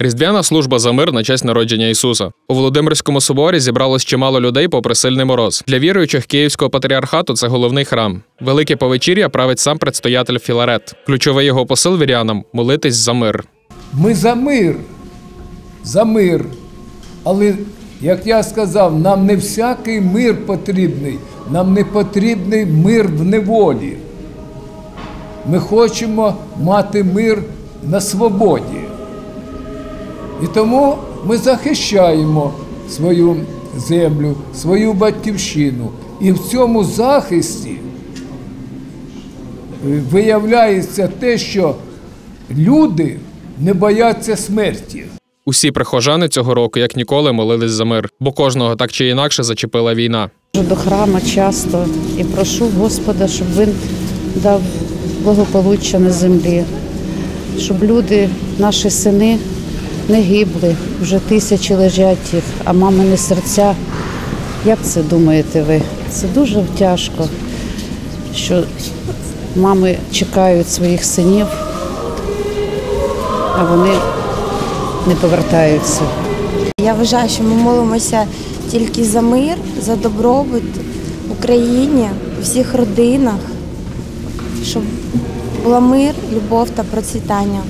Різдвяна служба за мир на честь народження Ісуса. У Володимирському соборі зібралось чимало людей попри сильний мороз. Для віруючих Київського патріархату це головний храм. Велике повечір'я править сам предстоятель Філарет. Ключовий його посил вірянам молитись за мир. Ми за мир, за мир. Але, як я сказав, нам не всякий мир потрібний, нам не потрібний мир в неволі. Ми хочемо мати мир на свободі. І тому ми захищаємо свою землю, свою батьківщину. І в цьому захисті е, виявляється те, що люди не бояться смерті. Усі прихожани цього року, як ніколи, молились за мир, бо кожного так чи інакше зачепила війна. До храму часто і прошу Господа, щоб він дав благополуччя на землі, щоб люди, наші сини, не гибли, вже тисячі лежать їх, а мамини серця. Як це думаєте ви? Це дуже тяжко, що мами чекають своїх синів, а вони не повертаються. Я вважаю, що ми молимося тільки за мир, за добробут в Україні, у всіх родинах, щоб була мир, любов та процвітання.